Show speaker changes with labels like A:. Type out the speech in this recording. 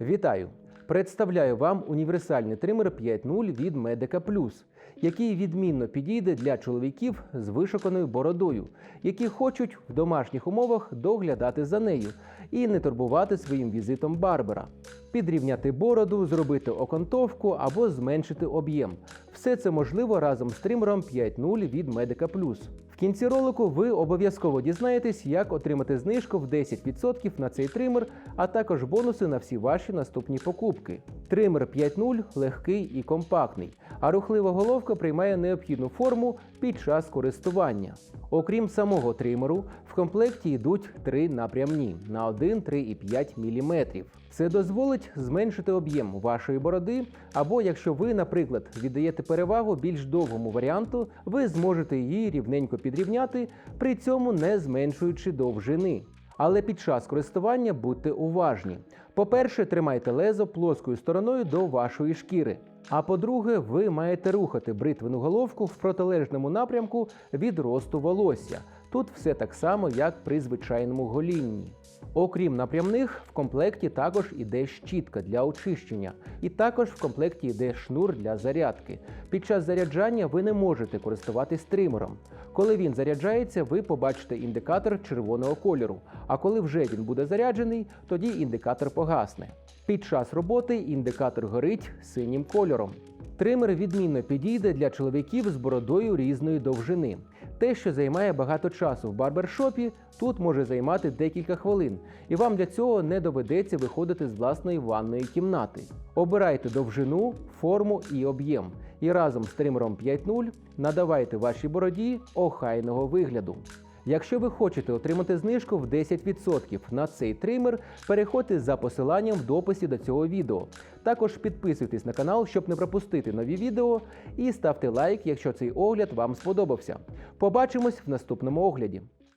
A: Вітаю! Представляю вам універсальний тример 5.0 від Medica Plus, який відмінно підійде для чоловіків з вишуканою бородою, які хочуть в домашніх умовах доглядати за нею і не турбувати своїм візитом барбера, підрівняти бороду, зробити окантовку або зменшити об'єм. Все це можливо разом з тримером 5.0 від Medica Plus. Кінці ролику ви обов'язково дізнаєтесь, як отримати знижку в 10% на цей тример, а також бонуси на всі ваші наступні покупки. Тример 5.0 легкий і компактний, а рухлива головка приймає необхідну форму під час користування. Окрім самого тримеру, в комплекті йдуть три напрямні на 1, 3 і 5 мм. Це дозволить зменшити об'єм вашої бороди, або якщо ви, наприклад, віддаєте перевагу більш довгому варіанту, ви зможете її рівненько підрівняти, при цьому не зменшуючи довжини. Але під час користування будьте уважні. По-перше, тримайте лезо плоскою стороною до вашої шкіри. А по-друге, ви маєте рухати бритвену головку в протилежному напрямку від росту волосся. Тут все так само, як при звичайному голінні. Окрім напрямних, в комплекті також іде щітка для очищення, і також в комплекті йде шнур для зарядки. Під час заряджання ви не можете користуватись тримером. Коли він заряджається, ви побачите індикатор червоного кольору. А коли вже він буде заряджений, тоді індикатор погасне. Під час роботи індикатор горить синім кольором. Тример відмінно підійде для чоловіків з бородою різної довжини. Те, що займає багато часу в барбершопі, тут може займати декілька хвилин, і вам для цього не доведеться виходити з власної ванної кімнати. Обирайте довжину, форму і об'єм, і разом з тримером 5.0 надавайте вашій бороді охайного вигляду. Якщо ви хочете отримати знижку в 10% на цей тример, переходьте за посиланням в дописі до цього відео. Також підписуйтесь на канал, щоб не пропустити нові відео, і ставте лайк, якщо цей огляд вам сподобався. Побачимось в наступному огляді.